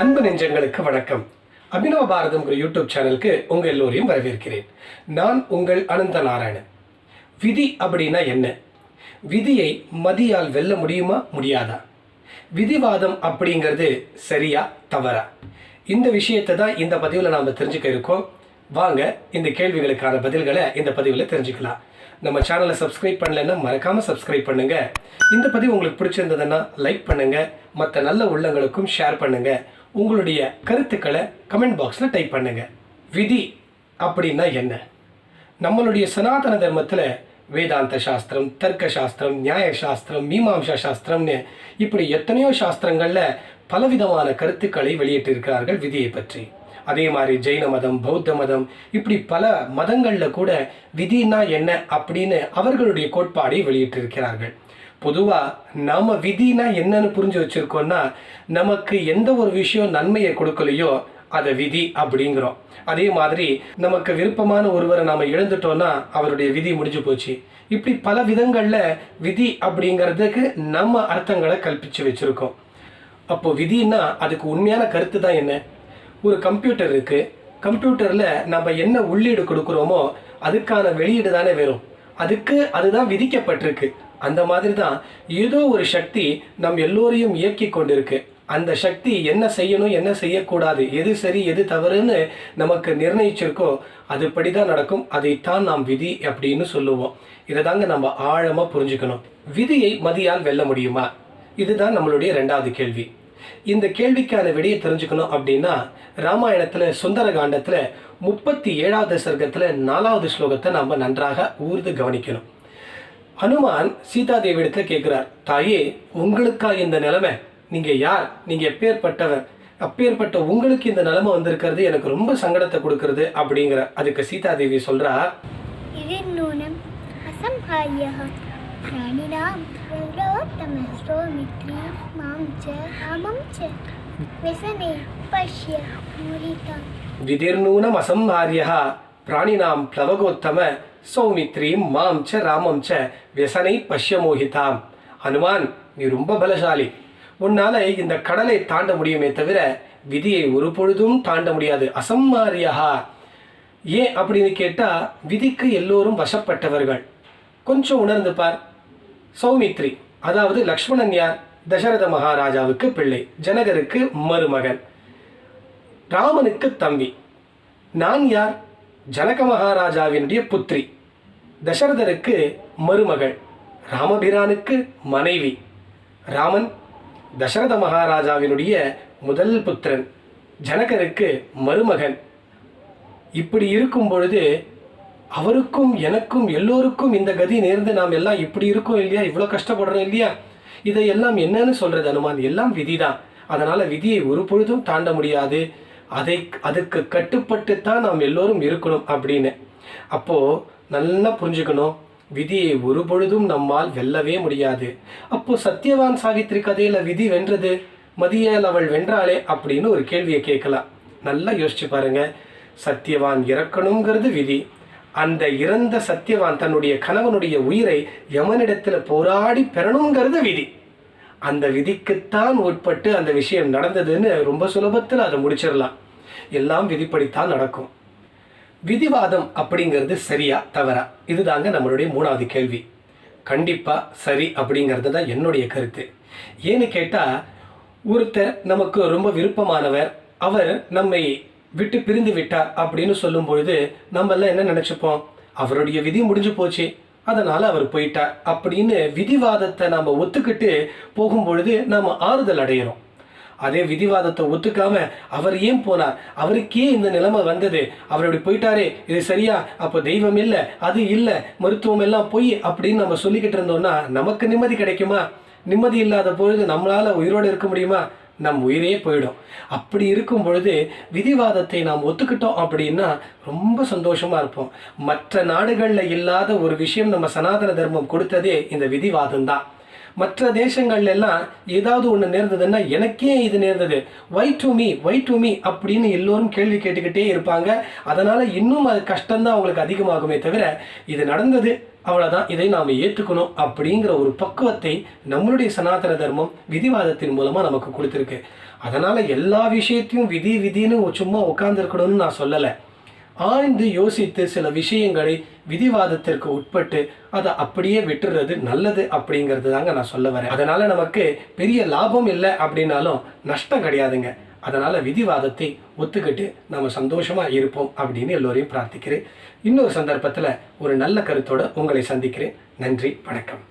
அன்பு நெஞ்சங்களுக்கு வணக்கம். அபினவ பாரதம் யூடியூப் சேனலுக்கு உங்கள் எல்லோரையும் வரவேற்கிறேன். நான் உங்கள் அனந்த நாராயணன். விதி அப்படின்னா என்ன? விதியை மதியால் வெல்ல முடியுமா முடியாதா? விதிவாதம் அப்படிங்கிறது சரியா தவறா? இந்த விஷயத்தை தான் இந்த பதிவில் நாம் தெரிஞ்சுக்க இருக்கோம். வாங்க இந்த கேள்விகளுக்கான பதில்களை இந்த பதிவில் தெரிஞ்சுக்கலாம். நம்ம சேனலை சப்ஸ்கிரைப் பண்ணலைன்னா மறக்காமல் சப்ஸ்கிரைப் பண்ணுங்கள் இந்த பதிவு உங்களுக்கு பிடிச்சிருந்ததுன்னா லைக் பண்ணுங்கள் மற்ற நல்ல உள்ளங்களுக்கும் ஷேர் பண்ணுங்கள் உங்களுடைய கருத்துக்களை கமெண்ட் பாக்ஸில் டைப் பண்ணுங்க. விதி அப்படின்னா என்ன? நம்மளுடைய சனாதன தர்மத்தில் வேதாந்த சாஸ்திரம் தர்க்க சாஸ்திரம் நியாய சாஸ்திரம் மீமாம்சா சாஸ்திரம்னு இப்படி எத்தனையோ சாஸ்திரங்களில் பலவிதமான கருத்துக்களை வெளியிட்டிருக்கிறார்கள் விதியை பற்றி. அதே மாதிரி ஜெயின மதம் பௌத்த மதம் இப்படி பல மதங்களில் கூட விதினா என்ன அப்படின்னு அவர்களுடைய கோட்பாடை வெளியிட்டிருக்கிறார்கள். பொதுவாக நாம் விதினா என்னன்னு புரிஞ்சு வச்சுருக்கோன்னா நமக்கு எந்த ஒரு விஷயம் நன்மையை கொடுக்கலையோ அதை விதி அப்படிங்கிறோம். அதே மாதிரி நமக்கு விருப்பமான ஒருவரை நாம் இழந்துட்டோன்னா அவருடைய விதி முடிஞ்சு போச்சு. இப்படி பல விதங்களில் விதி அப்படிங்கிறதுக்கு நம்ம அர்த்தங்களை கல்பித்து வச்சுருக்கோம். அப்போ விதின்னா அதுக்கு உண்மையான கருத்து தான் என்ன? ஒரு கம்ப்யூட்டர் இருக்குது கம்ப்யூட்டரில் நம்ம என்ன உள்ளீடு கொடுக்குறோமோ அதுக்கான வெளியீடு தானே வரும். அதுக்கு அதுதான் விதிக்கப்பட்டிருக்கு. அந்த மாதிரி தான் ஏதோ ஒரு சக்தி நம் எல்லோரையும் இயக்கி கொண்டிருக்கு. அந்த சக்தி என்ன செய்யணும் என்ன செய்யக்கூடாது எது சரி எது தவறுன்னு நமக்கு நிர்ணயிச்சிருக்கோ அதுபடி தான் நடக்கும். அதைத்தான் நாம் விதி அப்படின்னு சொல்லுவோம். இதை தாங்க நம்ம ஆழமாக புரிஞ்சுக்கணும். விதியை மதியால் வெல்ல முடியுமா? இதுதான் நம்மளுடைய ரெண்டாவது கேள்வி. இந்த கேள்விக்கான விடையை தெரிஞ்சுக்கணும் அப்படின்னா ராமாயணத்தில் சுந்தர காண்டத்தில் முப்பத்தி ஏழாவது சர்க்கத்தில் நாலாவது ஸ்லோகத்தை நம்ம நன்றாக ஊர்ந்து கவனிக்கணும். ஹனுமான் சீதா தேவியிடத்துல கேட்குறார் தாயே உங்களுக்கா இந்த நிலைமை? நீங்கள் யார்? நீங்கள் எப்பேற்பட்டவர்? அப்பேற்பட்ட உங்களுக்கு இந்த நிலைமை வந்திருக்கிறது எனக்கு ரொம்ப சங்கடத்தை கொடுக்கறது அப்படிங்கிற அதுக்கு சீதா தேவி சொல்கிறா விதிர்நூனம் அசம்ஹாரியா பிராணினாம் பிளவகோத்தம சௌமித்ரீம் மாம் ச ராமம் ச வியசனை பஷ்ய மோகிதாம் அனுமான் நீ ரொம்ப பலசாலி. உன்னால் இந்த கடலை தாண்ட முடியுமே தவிர விதியை ஒரு பொழுதும் தாண்ட முடியாது. அசம்மாரியா. ஏன்? அப்படின்னு கேட்டால் விதிக்கு எல்லோரும் வசப்பட்டவர்கள். கொஞ்சம் உணர்ந்து பார். சௌமித்ரி அதாவது லக்ஷ்மணன் யார்? தசரத மகாராஜாவுக்கு பிள்ளை. ஜனகருக்கு மருமகன். ராமனுக்கு தம்பி. நான் யார்? ஜனக மகாராஜாவினுடைய புத்திரி. தசரதருக்கு மருமகள். ராமபிரானுக்கு மனைவி. ராமன் தசரத மகாராஜாவினுடைய முதல் புத்திரன். ஜனகருக்கு மருமகன். இப்படி இருக்கும் பொழுது அவருக்கும் எனக்கும் எல்லோருக்கும் இந்த கதி நேர்ந்து நாம் எல்லாம் இப்படி இருக்கோம் இல்லையா? இவ்வளோ கஷ்டப்படுறோம் இல்லையா? இதையெல்லாம் என்னன்னு சொல்றது அனுமான். எல்லாம் விதி தான் அதனால் விதியை ஒரு பொழுதும் தாண்ட முடியாது. அதை அதுக்கு கட்டுப்பட்டு தான் நாம் எல்லோரும் இருக்கணும் அப்படின்னு. அப்போது நல்லா புரிஞ்சுக்கணும். விதியை ஒரு பொழுதும் நம்மால் வெல்லவே முடியாது. அப்போ சத்யவான் சாவித்ரி கதையில் விதி வென்றது மதியால் அவள் வென்றாளே அப்படின்னு ஒரு கேள்வியை கேட்கலாம். நல்லா யோசிச்சு பாருங்க. சத்யவான் இறக்கணுங்கிறது விதி. அந்த இறந்த சத்யவான் தன்னுடைய கணவனுடைய உயிரை யமனிடத்தில் போராடி பெறணுங்கிறது விதி. அந்த விதிக்குத்தான் உட்பட்டு அந்த விஷயம் நடந்ததுன்னு ரொம்ப சுலபத்தில் அதை முடிச்சிடலாம். எல்லாம் விதிப்படித்தான் நடக்கும். விதிவாதம் அப்படிங்கிறது சரியா தவறா? இதுதாங்க நம்மளுடைய மூணாவது கேள்வி. கண்டிப்பாக சரி அப்படிங்கிறது தான் என்னுடைய கருத்து. ஏன்னு கேட்டால் ஒருத்தர் நமக்கு ரொம்ப விருப்பமானவர் அவர் நம்மை விட்டு பிரிந்து விட்டார் அப்படின்னு சொல்லும் பொழுது நம்ம எல்லாம் என்ன நினச்சிப்போம்? அவருடைய விதி முடிஞ்சு போச்சு. அதனால் அவர் போயிட்டார். அப்படின்னு விதிவாதத்தை நாம் ஒத்துக்கிட்டு போகும்பொழுது நாம் ஆறுதல் அடையிறோம். அதே விதிவாதத்தை ஒத்துக்காம அவர் ஏன் போனார்? அவருக்கே இந்த நிலைமை வந்தது. அவர் அப்படி போயிட்டாரே இது சரியா? அப்போ தெய்வம் இல்லை அது இல்லை மருத்துவம் எல்லாம் பொய் அப்படின்னு நம்ம சொல்லிக்கிட்டு இருந்தோம்னா நமக்கு நிம்மதி கிடைக்குமா? நிம்மதி இல்லாத பொழுது நம்மளால் உயிரோடு இருக்க முடியுமா? நம் உயிரே போயிடும். அப்படி இருக்கும் பொழுது விதிவாதத்தை நாம் ஒத்துக்கிட்டோம் அப்படின்னா ரொம்ப சந்தோஷமாக இருப்போம். மற்ற நாடுகளில் இல்லாத ஒரு விஷயம் நம்ம சனாதன தர்மம் கொடுத்ததே இந்த விதிவாதம் தான் மற்ற தேசங்கள்ல எல்லாம் ஏதாவது ஒன்று நேர்ந்ததுன்னா எனக்கே இது நேர்ந்தது. Why to me why to me அப்படின்னு எல்லோரும் கேள்வி கேட்டுக்கிட்டே இருப்பாங்க. அதனால இன்னும் அது கஷ்டம்தான் அவங்களுக்கு அதிகமாகுமே தவிர இது நடந்தது. அவ்வளோதான் இதை நாம் ஏற்றுக்கணும் அப்படிங்கிற ஒரு பக்குவத்தை நம்மளுடைய சனாதன தர்மம் விதிவாதத்தின் மூலமாக நமக்கு கொடுத்துருக்கு. அதனால் எல்லா விஷயத்தையும் விதி விதின்னு சும்மா உட்காந்துருக்கணும்னு நான் சொல்லலை. ஆழ்ந்து யோசித்து சில விஷயங்களை விதிவாதத்திற்கு உட்பட்டு அதை அப்படியே விட்டுறது நல்லது அப்படிங்கிறது தாங்க நான் சொல்ல வரேன். அதனால் நமக்கு பெரிய லாபம் இல்லை அப்படின்னாலும் நஷ்டம் கிடையாதுங்க. அதனால் விதிவாதத்தை ஒத்துக்கிட்டு நம்ம சந்தோஷமாக இருப்போம் அப்படின்னு எல்லோரையும் பிரார்த்திக்கிறேன். இன்னொரு சந்தர்ப்பத்தில் ஒரு நல்ல கருத்தோடு உங்களை சந்திக்கிறேன். நன்றி வணக்கம்.